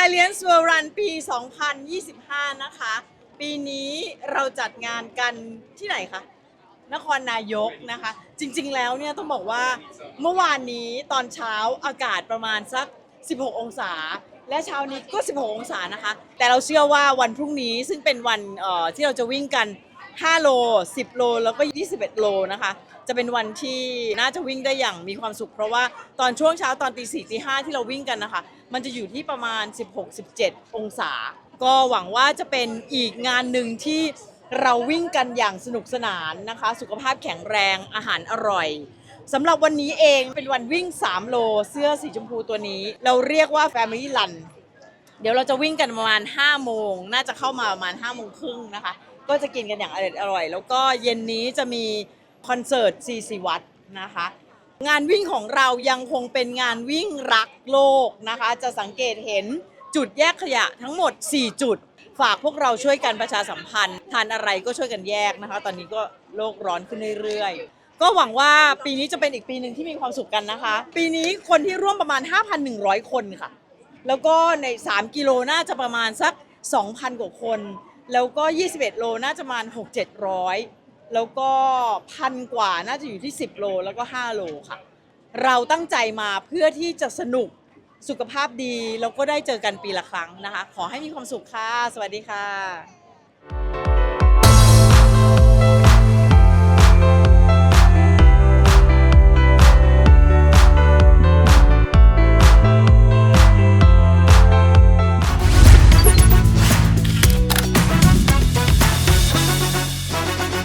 Alliance World Run ปี 2025 นะคะ ปีนี้เราจัดงานกันที่ไหนคะ นครนายกนะคะ จริงๆแล้วเนี่ยต้องบอกว่าเมื่อวานนี้ตอนเช้าอากาศประมาณสัก 16 องศา และเช้านี้ก็ 16 องศานะคะ แต่เราเชื่อว่าวันพรุ่งนี้ซึ่งเป็นวันเอ่อที่เราจะวิ่งกัน 5 โล 10 โล แล้วก็ 21 โลนะคะ จะเป็นวันที่น่าจะวิ่งได้อย่างมีความสุข เพราะว่าตอนช่วงเช้าตอนตีสี่ตีห้าที่เราวิ่งกันนะคะ มันจะอยู่ที่ประมาณ 16-17 องศา ก็หวังว่าจะเป็นอีกงานหนึ่งที่เราวิ่งกันอย่างสนุกสนานนะคะ สุขภาพแข็งแรงอาหารอร่อยสำหรับวันนี้เองเป็นวันวิ่ง 3 โล เสื้อสีชมพูตัวนี้ เราเรียกว่า Family Run เดี๋ยวเราจะวิ่งกันประมาณ 5 โมง น่าจะเข้ามาประมาณ 5 โมงครึ่งนะคะ ก็จะกินกันอย่างอร่อยอร่อย แล้วก็เย็นนี้จะมีคอนเสิร์ต44วัตนะคะ งานวิ่งของเรายังคงเป็นงานวิ่งรักโลกนะคะ จะสังเกตเห็นจุดแยกขยะทั้งหมด 4 จุด ฝากพวกเราช่วยกันประชาสัมพันธ์ ทานอะไรก็ช่วยกันแยกนะคะ ตอนนี้ก็โลกร้อนขึ้นเรื่อยๆ ก็หวังว่าปีนี้จะเป็นอีกปีหนึ่งที่มีความสุขกันนะคะ ปีนี้คนที่ร่วมประมาณ 5,100 คนค่ะ แล้วก็ใน 3 กิโลน่าจะประมาณสัก 2,000 กว่าคน แล้วก็ 21 โลน่าจะประมาณ6 700 แล้วก็พันกว่าน่าจะอยู่ที่ 10 โลแล้วก็ 5 โลค่ะ เราตั้งใจมาเพื่อที่จะสนุกสุขภาพดี แล้วก็ได้เจอกันปีละครั้งนะคะ ขอให้มีความสุขค่ะ สวัสดีค่ะ